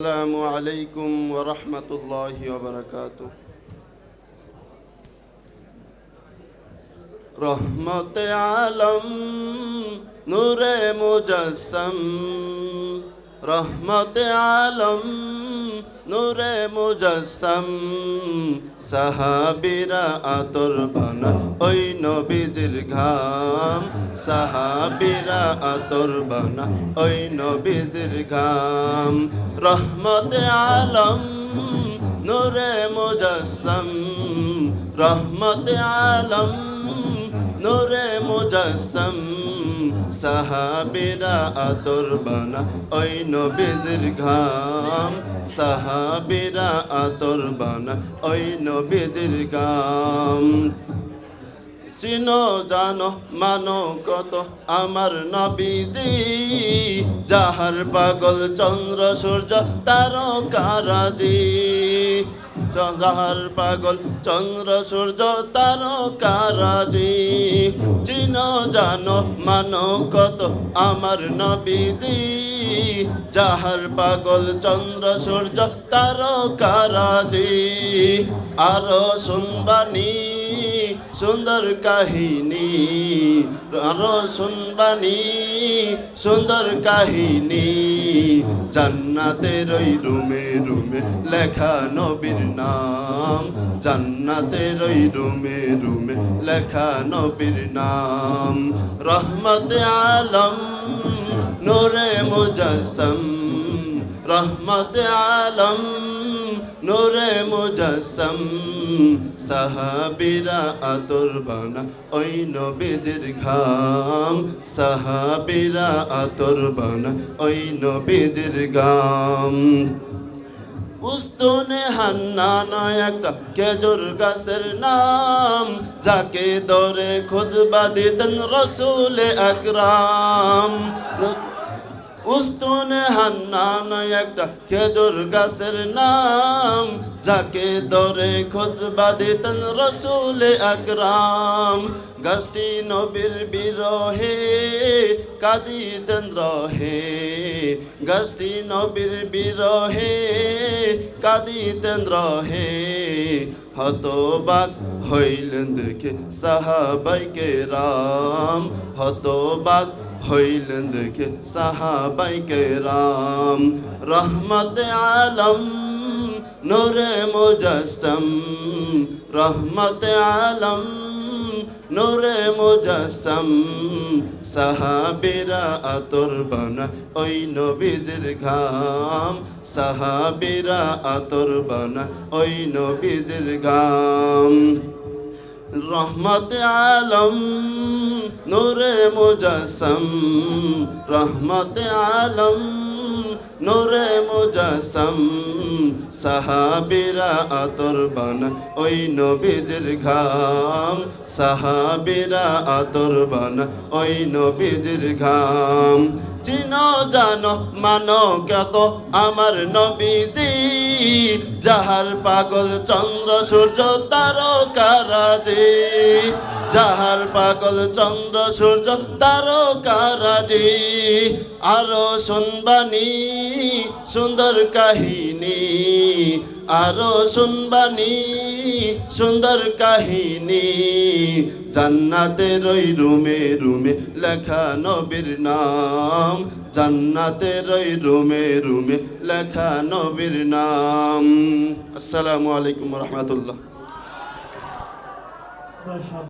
আসসালামু আলাইকুম ওরহমতুল্লাহ ওবরকাত রহমত আলম নূরে মুজসম। রহমত আলম নূরে মুজসম সাহাবিরা আতর বানা, ওই নবীজির ঘাম, সাহাবিরা আতর বানা, ওই নবীজির ঘাম। রহমত আলম, নূরে মুজসম রহমত আলম, নূরে মুজসম সাহাবিরা আতর বানা, ওই নবীজির ঘাম। সাহাবিরা আতর বানা, ওই নবীজির ঘাম। চিনো, জানো, মানো কত আমার নবীজি, যাহার পাগল চন্দ্র সূর্য তার তারকারাজি। যাহার পাগল, চন্দ্র, সূর্য তারকারাজি চিন, জান, মান, কত, আমার নবীজি। যাহার পাগল, চন্দ্র, সূর্য তারকারাজি আরও শুনবানি সুন্দর কাহিনী আরও শুনবানি সুন্দর কাহিনী। জান্নাতের ওই রুমে রুমে লেখা নবীর নাম। জান্নাতের ওই রুমে রুমে লেখা নবীর নাম। রহমত আলম, নূরে মুজসম। রহমত আলম নূরে মুজসম, সাহাবিরা আতর বানা। ওই নবীজির ঘাম, সাহাবিরা আতর বানা। ওই নবীজির গাম। উস্তনে হান্নানা একটা খেজুর গাছের নাম, যাকে দরে খুদবা দিতেন রসুল আকরাম উস্তুনে হান্নান একটা খেজুর গাছের নাম। যাকে দরে খুদবা দিতেন রসুল আকরাম। গাছটি নবীর বিরহে কাদিতেন রহে। গাছটি নবীর বিরহে কাদিতেন রহে। হতবাক হইলেন দেখে সাহাবাইকে রাম হতবাক হইলেন দেখে সাহাবাইকে রাম রহমত আলম নূরে মুজসম, রহমত আলম। নূরে মুজসম, সাহাবিরা আতর বানা, ওই নবীজির ঘাম। সাহাবিরা আতর বানা, ওই নবীজির ঘাম। রহমত আলম, নূরে মুজসম, রহমত আলম। নূরে মুজসম, সাহাবিরা আতর বানা, ওই নবীজির ঘাম। সাহাবিরা আতর বানা, ওই নবীজির ঘাম। চিনো জানো, মানো কত আমার নবীজি, যাহার পাগল চন্দ্র সূর্য তারকারাজি। যাহার পাগল চন্দ্র, সূর্য তারকারাজি আরও শুনবানি সুন্দর কাহিনী। আরও শুনবানি সুন্দর কাহিনী। জান্নাতের ওই রুমে রুমে লেখা নবীর নাম। জান্নাতের ওই রুমে রুমে লেখা নবীর নাম। আসসালামু আলাইকুম রহমতুল্লাহ।